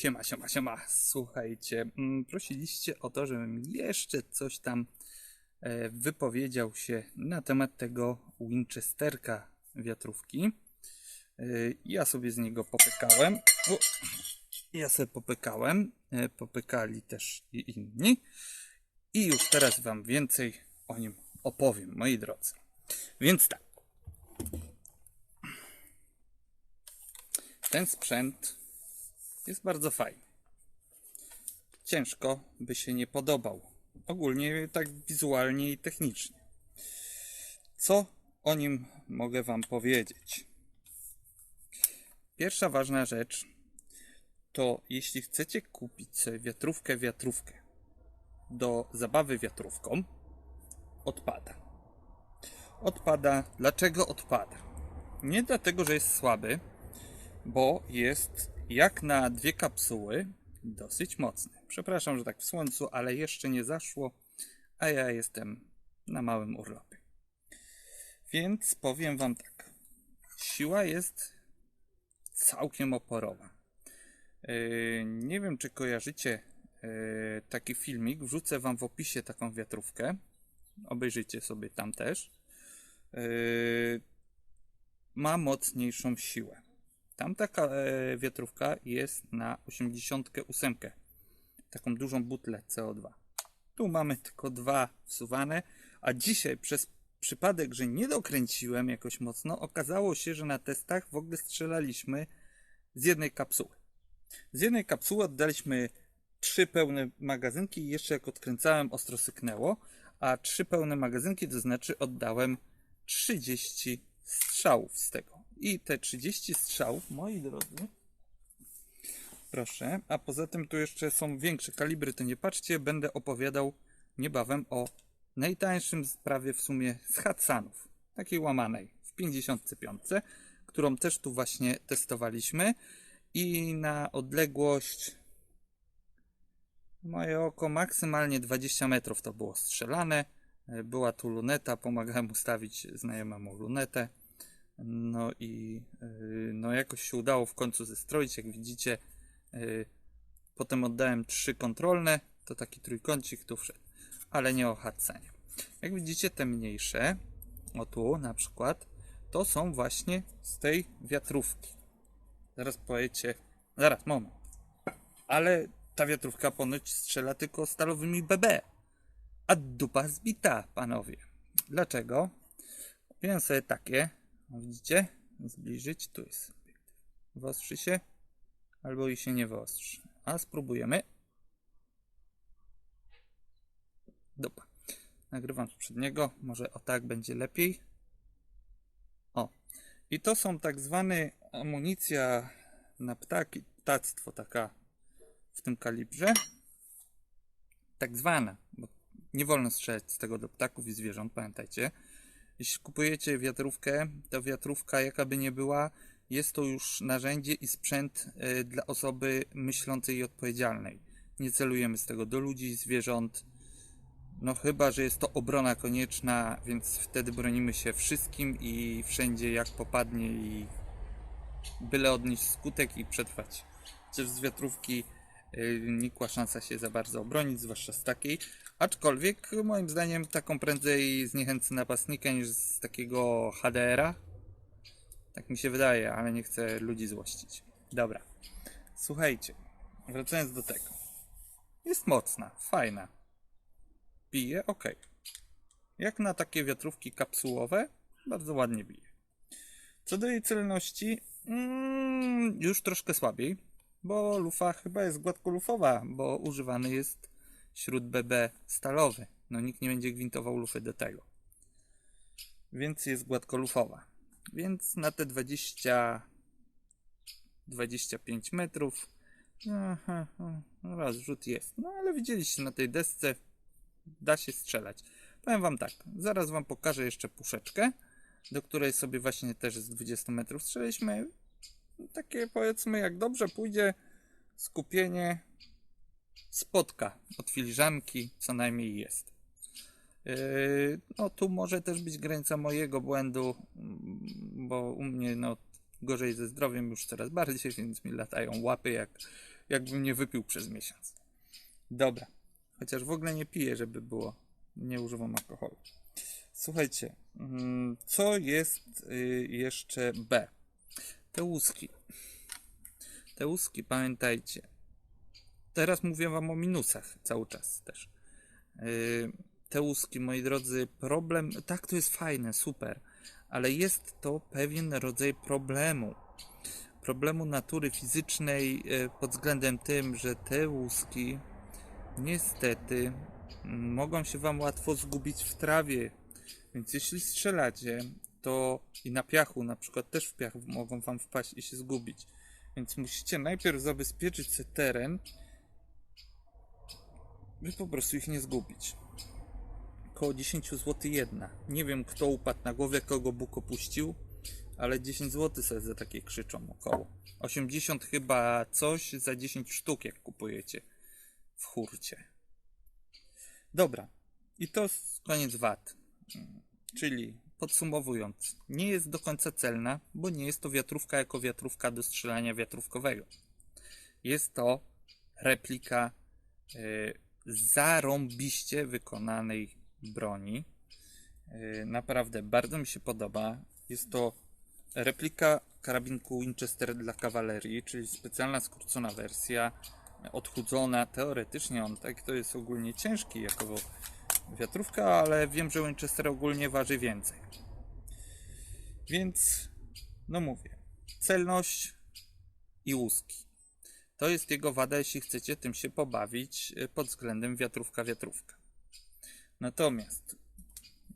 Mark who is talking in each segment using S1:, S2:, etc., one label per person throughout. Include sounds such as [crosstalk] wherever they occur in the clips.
S1: Siema, siema, siema. Słuchajcie, mm, prosiliście o to, żebym jeszcze coś tam e, wypowiedział się na temat tego Winchesterka wiatrówki. E, Ja sobie z niego popykałem. O, ja sobie popykałem. e, Popykali też i inni. I już teraz Wam więcej o nim opowiem, moi drodzy. Więc tak. Ten sprzęt jest bardzo fajny. Ciężko by się nie podobał. Ogólnie tak wizualnie i technicznie. Co o nim mogę Wam powiedzieć? Pierwsza ważna rzecz to jeśli chcecie kupić sobie wiatrówkę, wiatrówkę do zabawy wiatrówką, odpada. Odpada. Dlaczego odpada? Nie dlatego, że jest słaby, bo jest jak na dwie kapsuły dosyć mocny. Przepraszam, że tak w słońcu, ale jeszcze nie zaszło, a ja jestem na małym urlopie. Więc powiem Wam tak. Siła jest całkiem oporowa. Yy, nie wiem, czy kojarzycie yy, taki filmik. Wrzucę Wam w opisie taką wiatrówkę. Obejrzyjcie sobie tam też. Yy, ma mocniejszą siłę. Tam taka e, wiatrówka jest na 88. Taką dużą butlę CO2. Tu mamy tylko dwa wsuwane, a dzisiaj przez przypadek, że nie dokręciłem jakoś mocno, okazało się, że na testach w ogóle strzelaliśmy z jednej kapsuły. Z jednej kapsuły oddaliśmy trzy pełne magazynki i jeszcze jak odkręcałem ostro syknęło, a trzy pełne magazynki to znaczy oddałem 30 strzałów z tego. I te 30 strzałów, moi drodzy, proszę, a poza tym tu jeszcze są większe kalibry, to nie patrzcie, będę opowiadał niebawem o najtańszym sprawie w sumie z Hatsanów, takiej łamanej w 55, którą też tu właśnie testowaliśmy i na odległość moje oko maksymalnie 20 metrów to było strzelane. Była tu luneta, pomagałem ustawić znajomemu lunetę. No i yy, no jakoś się udało w końcu zestroić, jak widzicie. Yy, potem oddałem trzy kontrolne, to taki trójkącik tu wszedł, ale nie o Hudsenie. Jak widzicie te mniejsze, o tu na przykład, to są właśnie z tej wiatrówki. Zaraz powiecie, zaraz, moment. Ale ta wiatrówka ponoć strzela tylko stalowymi BB. A dupa zbita, panowie. Dlaczego? Kupiłem sobie takie, widzicie? Zbliżyć, tu jest obiektyw. Się, albo i się nie wyostrzy. A spróbujemy. Dupa. Nagrywam z przedniego, może o tak będzie lepiej. O. I to są tak zwane amunicja na ptaki, ptactwo taka w tym kalibrze. Tak zwana, bo nie wolno strzelać z tego do ptaków i zwierząt, pamiętajcie. Jeśli kupujecie wiatrówkę, to wiatrówka, jaka by nie była, jest to już narzędzie i sprzęt y, dla osoby myślącej i odpowiedzialnej. Nie celujemy z tego do ludzi, zwierząt. No chyba, że jest to obrona konieczna, więc wtedy bronimy się wszystkim i wszędzie jak popadnie i byle odnieść skutek i przetrwać. Chociaż z wiatrówki y, nikła szansa się za bardzo obronić, zwłaszcza z takiej. Aczkolwiek moim zdaniem taką prędzej zniechęcę napastnika niż z takiego HDR-a. Tak mi się wydaje, ale nie chcę ludzi złościć. Dobra. Słuchajcie, wracając do tego. Jest mocna, fajna. Bije, ok. Jak na takie wiatrówki kapsułowe, bardzo ładnie bije. Co do jej celności, mm, już troszkę słabiej, bo lufa chyba jest gładkolufowa, bo używany jest śród BB stalowy. No nikt nie będzie gwintował lufy do tego. Więc jest gładkolufowa. Więc na te 20 25 metrów no raz rzut jest. No ale widzieliście na tej desce da się strzelać. Powiem wam tak, zaraz wam pokażę jeszcze puszeczkę, do której sobie właśnie też z 20 metrów strzeliliśmy. Takie powiedzmy, jak dobrze pójdzie, skupienie spotka od filiżanki, co najmniej jest. Yy, no tu może też być granica mojego błędu, mm, bo u mnie no gorzej ze zdrowiem już coraz bardziej, [laughs] więc mi latają łapy jak, jakbym nie wypił przez miesiąc. Dobra. Chociaż w ogóle nie piję, żeby było. Nie używam alkoholu. Słuchajcie, mm, co jest y, jeszcze B? Te łuski. Te łuski, pamiętajcie. Teraz mówię wam o minusach cały czas też. Yy, te łuski, moi drodzy, problem. Tak, to jest fajne, super, ale jest to pewien rodzaj problemu. Problemu natury fizycznej yy, pod względem tym, że te łuski niestety mogą się wam łatwo zgubić w trawie. Więc jeśli strzelacie, to i na piachu, na przykład też w piach mogą wam wpaść i się zgubić. Więc musicie najpierw zabezpieczyć sobie teren, by po prostu ich nie zgubić. Koło 10 zł jedna. Nie wiem kto upadł na głowę, kogo Bóg opuścił, ale 10 zł sobie za takie krzyczą około. 80 chyba coś za 10 sztuk jak kupujecie w hurcie. Dobra. I to koniec. Mm, Czyli podsumowując, nie jest do końca celna, bo nie jest to wiatrówka jako wiatrówka do strzelania wiatrówkowego. Jest to replika y, zarąbiście wykonanej broni. Yy, Naprawdę bardzo mi się podoba. Jest to replika karabinku Winchester dla kawalerii, czyli specjalna skrócona wersja, odchudzona. Teoretycznie on tak to jest ogólnie ciężki jako wiatrówka, ale wiem, że Winchester ogólnie waży więcej. Więc, no mówię, celność i łuski. To jest jego wada, jeśli chcecie tym się pobawić y, pod względem wiatrówka-wiatrówka. Natomiast,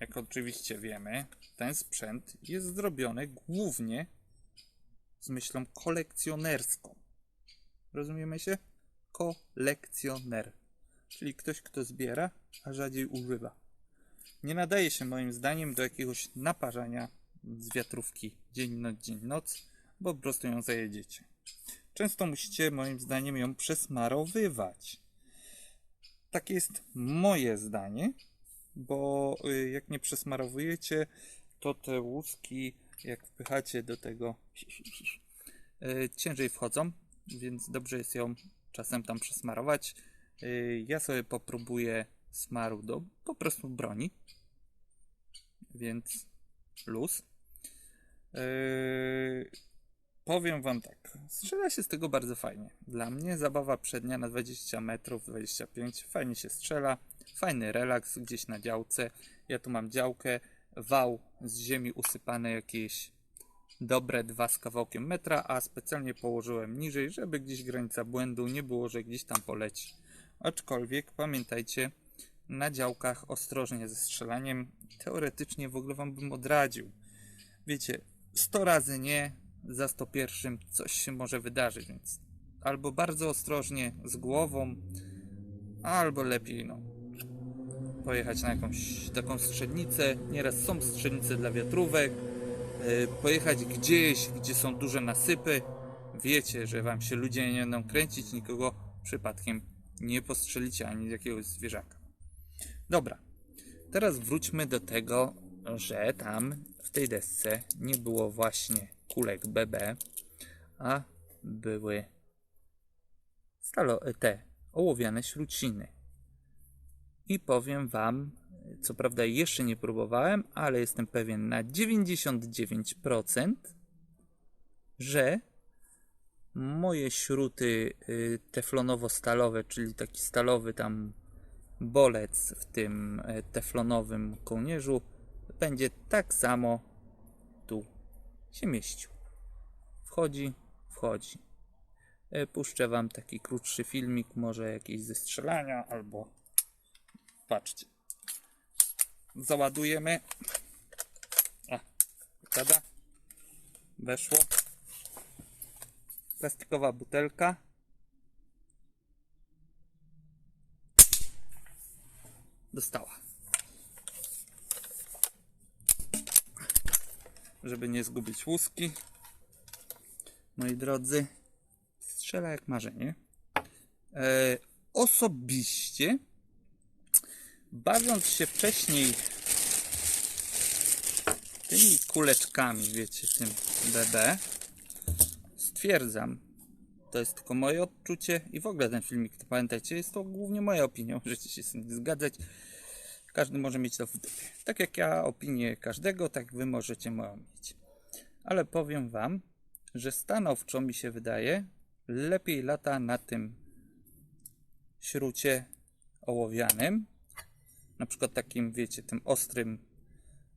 S1: jak oczywiście wiemy, ten sprzęt jest zrobiony głównie z myślą kolekcjonerską. Rozumiemy się? Kolekcjoner. Czyli ktoś, kto zbiera, a rzadziej używa. Nie nadaje się moim zdaniem do jakiegoś naparzania z wiatrówki dzień noc, dzień noc, bo po prostu ją zajedziecie. Często musicie moim zdaniem ją przesmarowywać. Takie jest moje zdanie, bo y, jak nie przesmarowujecie, to te łuski, jak wpychacie do tego, y, ciężej wchodzą, więc dobrze jest ją czasem tam przesmarować. Y, Ja sobie popróbuję smaru do po prostu broni, więc luz. Powiem wam tak, strzela się z tego bardzo fajnie. Dla mnie zabawa przednia na 20 metrów, 25, fajnie się strzela, fajny relaks gdzieś na działce. Ja tu mam działkę, wał z ziemi usypane jakieś dobre dwa z kawałkiem metra, a specjalnie położyłem niżej, żeby gdzieś granica błędu nie było, że gdzieś tam poleci. Aczkolwiek pamiętajcie, na działkach ostrożnie ze strzelaniem. Teoretycznie w ogóle wam bym odradził. Wiecie, 100 razy nie, za 101 coś się może wydarzyć, więc albo bardzo ostrożnie z głową, albo lepiej no pojechać na jakąś taką strzelnicę. Nieraz są strzelnice dla wiatrówek. Yy, pojechać gdzieś, gdzie są duże nasypy. Wiecie, że wam się ludzie nie będą kręcić, nikogo przypadkiem nie postrzelicie ani jakiegoś zwierzaka. Dobra, teraz wróćmy do tego, że tam w tej desce nie było właśnie kulek BB, a były stalo te ołowiane śruciny. I powiem wam, co prawda jeszcze nie próbowałem, ale jestem pewien na 99%, że moje śruty y, teflonowo-stalowe, czyli taki stalowy tam bolec w tym e, teflonowym kołnierzu będzie tak samo się mieścił. Wchodzi, wchodzi. E, Puszczę wam taki krótszy filmik, może jakiś ze strzelania, albo patrzcie. Załadujemy. A, gada. Weszło. Plastikowa butelka. Dostała. Żeby nie zgubić łuski. Moi drodzy, strzela jak marzenie. E, osobiście, bawiąc się wcześniej tymi kuleczkami, wiecie, tym BB, stwierdzam, To jest tylko moje odczucie i w ogóle ten filmik, to pamiętajcie, jest to głównie moja opinia. Możecie się z tym zgadzać. Każdy może mieć to w dupie. Tak jak ja opinię każdego, tak wy możecie moją mieć. Ale powiem wam, że stanowczo mi się wydaje, lepiej lata na tym śrucie ołowianym. Na przykład takim, wiecie, tym ostrym.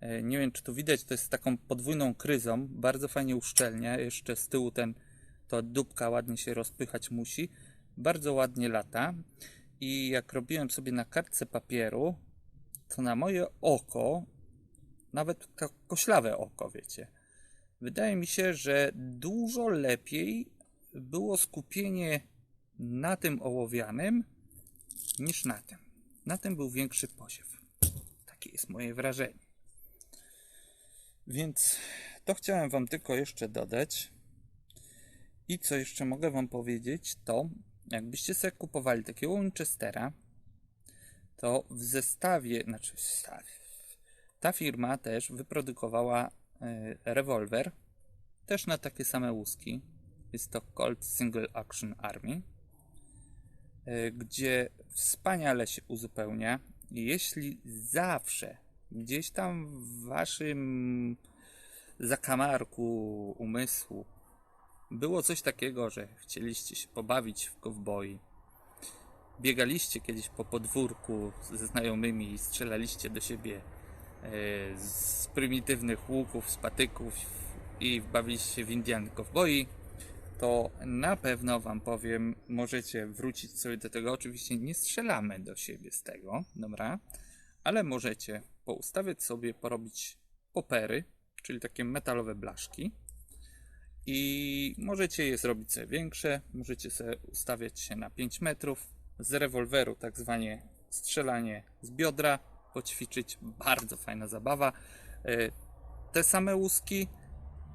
S1: e, Nie wiem, czy tu widać, to jest taką podwójną kryzą. Bardzo fajnie uszczelnia. Jeszcze z tyłu ten, to dupka ładnie się rozpychać musi. Bardzo ładnie lata. I jak robiłem sobie na kartce papieru, to na moje oko, nawet koślawe oko, wiecie, wydaje mi się, że dużo lepiej było skupienie na tym ołowianym niż na tym. Na tym był większy posiew. Takie jest moje wrażenie. Więc to chciałem Wam tylko jeszcze dodać. I co jeszcze mogę Wam powiedzieć, to jakbyście sobie kupowali takiego Winchestera, to w zestawie, znaczy w zestawie, ta firma też wyprodukowała y, rewolwer, też na takie same łuski. Jest to Colt Single Action Army, y, gdzie wspaniale się uzupełnia. Jeśli zawsze gdzieś tam w waszym zakamarku umysłu było coś takiego, że chcieliście się pobawić w kowboi, biegaliście kiedyś po podwórku ze znajomymi i strzelaliście do siebie e, z prymitywnych łuków, z patyków i bawiliście się w Indian Cowboy, to na pewno Wam powiem, możecie wrócić sobie do tego. Oczywiście nie strzelamy do siebie z tego, dobra, ale możecie poustawiać sobie, porobić popery, czyli takie metalowe blaszki. I możecie je zrobić sobie większe, możecie sobie ustawiać się na 5 metrów, z rewolweru tak zwanie strzelanie z biodra, poćwiczyć, bardzo fajna zabawa. E, Te same łuski,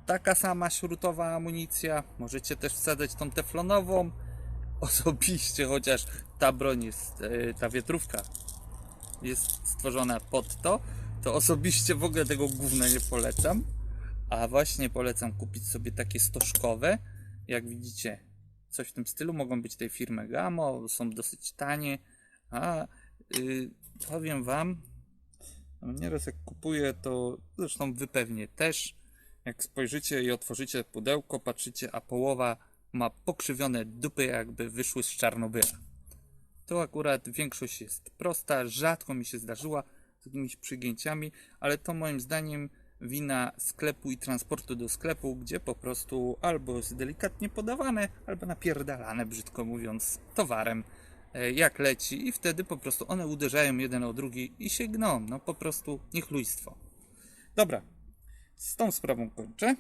S1: taka sama śrutowa amunicja, możecie też wsadzać tą teflonową, [laughs] osobiście, chociaż ta broń jest, e, ta wietrówka jest stworzona pod to, to osobiście w ogóle tego gówna nie polecam. A właśnie polecam kupić sobie takie stożkowe. Jak widzicie, coś w tym stylu. Mogą być tej firmy Gamo, są dosyć tanie. A y, powiem Wam, no nieraz jak kupuję, to zresztą Wy pewnie też. Jak spojrzycie i otworzycie pudełko, patrzycie, a połowa ma pokrzywione dupy, jakby wyszły z Czarnobyla. To akurat większość jest prosta, rzadko mi się zdarzyła z jakimiś przygięciami, ale to moim zdaniem wina sklepu i transportu do sklepu, gdzie po prostu albo jest delikatnie podawane, albo napierdalane, brzydko mówiąc, towarem, e, jak leci i wtedy po prostu one uderzają jeden o drugi i się gną, no po prostu niechlujstwo. Dobra, z tą sprawą kończę.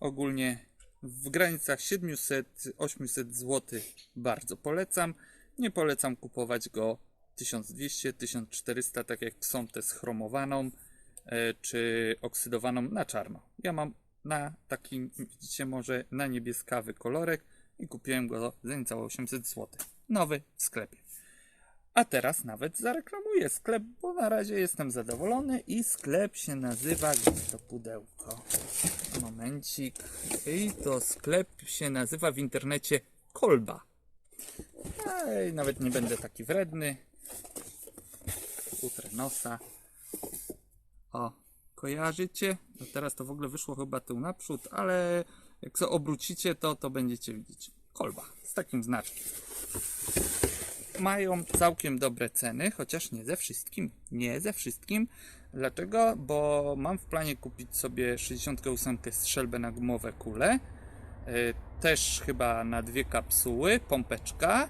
S1: Ogólnie w granicach 700-800 zł bardzo polecam. Nie polecam kupować go 1200-1400, tak jak są te z chromowaną e, czy oksydowaną na czarno. Ja mam na taki, widzicie może, na niebieskawy kolorek i kupiłem go za niecałe 800 zł. Nowy w sklepie. A teraz nawet zareklamuję sklep, bo na razie jestem zadowolony i sklep się nazywa, gdzie to pudełko? Momencik. I to sklep się nazywa w internecie Kolba. Ej, nawet nie będę taki wredny. Utrę nosa. O, kojarzycie? No teraz to w ogóle wyszło chyba tył naprzód, ale jak sobie obrócicie to, to będziecie widzieć. Kolba z takim znaczkiem. Mają całkiem dobre ceny, chociaż nie ze wszystkim. Nie ze wszystkim. Dlaczego? Bo mam w planie kupić sobie 68 strzelbę na gumowe kule. Y, Też chyba na dwie kapsuły, pompeczka.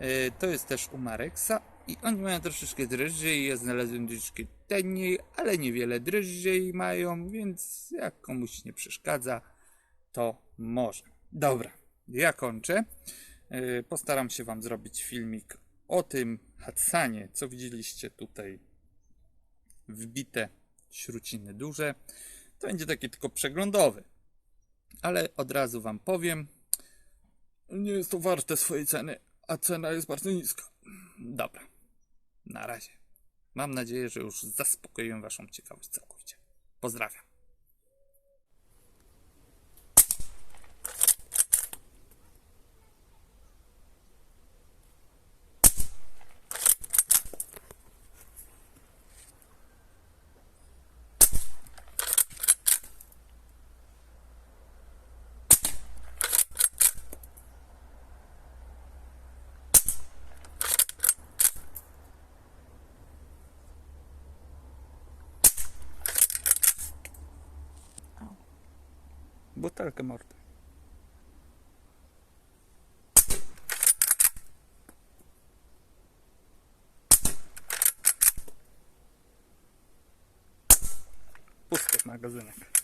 S1: Y, To jest też u Marexa. I oni mają troszeczkę drożej. Ja znalazłem troszeczkę taniej, ale niewiele drożej mają, więc jak komuś nie przeszkadza, to może. Dobra, ja kończę. Y, Postaram się Wam zrobić filmik o tym Hatsanie, co widzieliście tutaj wbite śruciny duże. To będzie taki tylko przeglądowy. Ale od razu Wam powiem, nie jest to warte swojej ceny, a cena jest bardzo niska. Dobra, na razie. Mam nadzieję, że już zaspokoiłem Waszą ciekawość całkowicie. Pozdrawiam. Butelkę mordy. Pusty magazynek.